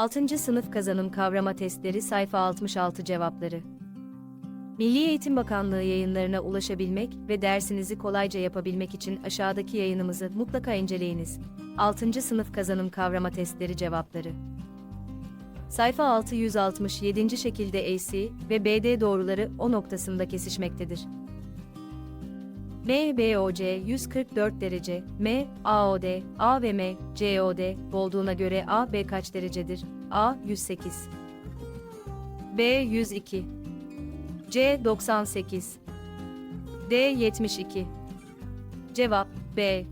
6. Sınıf Kazanım Kavrama Testleri Sayfa 66 Cevapları Milli Eğitim Bakanlığı yayınlarına ulaşabilmek ve dersinizi kolayca yapabilmek için aşağıdaki yayınımızı mutlaka inceleyiniz. 6. Sınıf Kazanım Kavrama Testleri Cevapları Sayfa 667. şekilde AC ve BD doğruları O noktasında kesişmektedir. M, BOC 144 derece, M, AOD, A COD olduğuna göre A, B kaç derecedir? A, 108. B, 102. C, 98. D, 72. Cevap, B.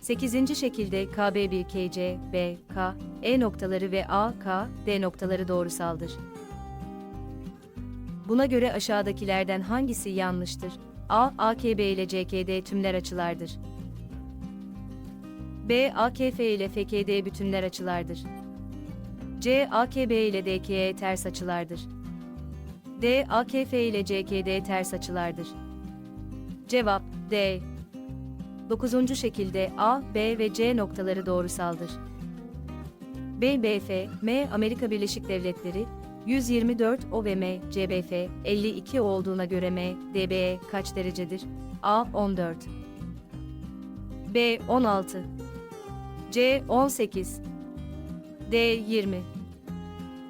8. şekilde KB1 KC, B, K, E noktaları ve A, K, D noktaları doğrusaldır. Buna göre aşağıdakilerden hangisi yanlıştır? A. AKB ile CKD tümler açılardır. B. AKF ile FKD bütünler açılardır. C. AKB ile DKE ters açılardır. D. AKF ile CKD ters açılardır. Cevap D. 9. şekilde A, B ve C noktaları doğrusaldır. B, BF, M Amerika Birleşik Devletleri, 124 O CBF, 52 olduğuna göre M, DBE kaç derecedir? A, 14. B, 16. C, 18. D, 20.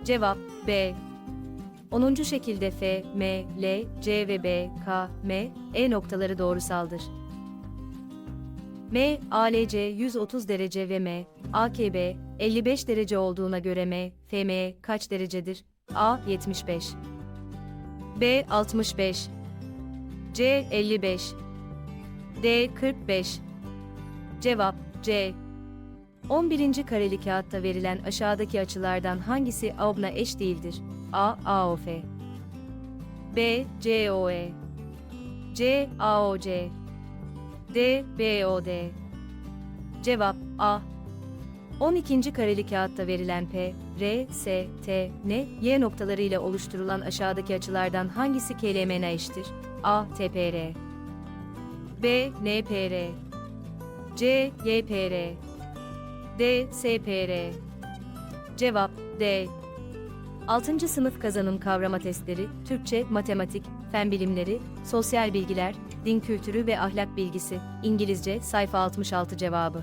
Cevap, B. 10. şekilde F, M, L, C ve B, K, M, E noktaları doğrusaldır. M, ALC 130 derece ve M, AKB 55 derece olduğuna göre M, FM kaç derecedir? A 75 B 65 C 55 D 45 Cevap C 11. kareli kağıtta verilen aşağıdaki açılardan hangisi AOB'na eş değildir? A. AOF B. COE C. AOC D. BOD Cevap A 12. kareli kağıtta verilen P, R, S, T, N, Y noktaları ile oluşturulan aşağıdaki açılardan hangisi KLMN'e eşittir? A. TPR B. NPR C. YPR D. SPR Cevap D. 6. sınıf kazanım kavrama testleri, Türkçe, matematik, fen bilimleri, sosyal bilgiler, din kültürü ve ahlak bilgisi, İngilizce, sayfa 66 cevabı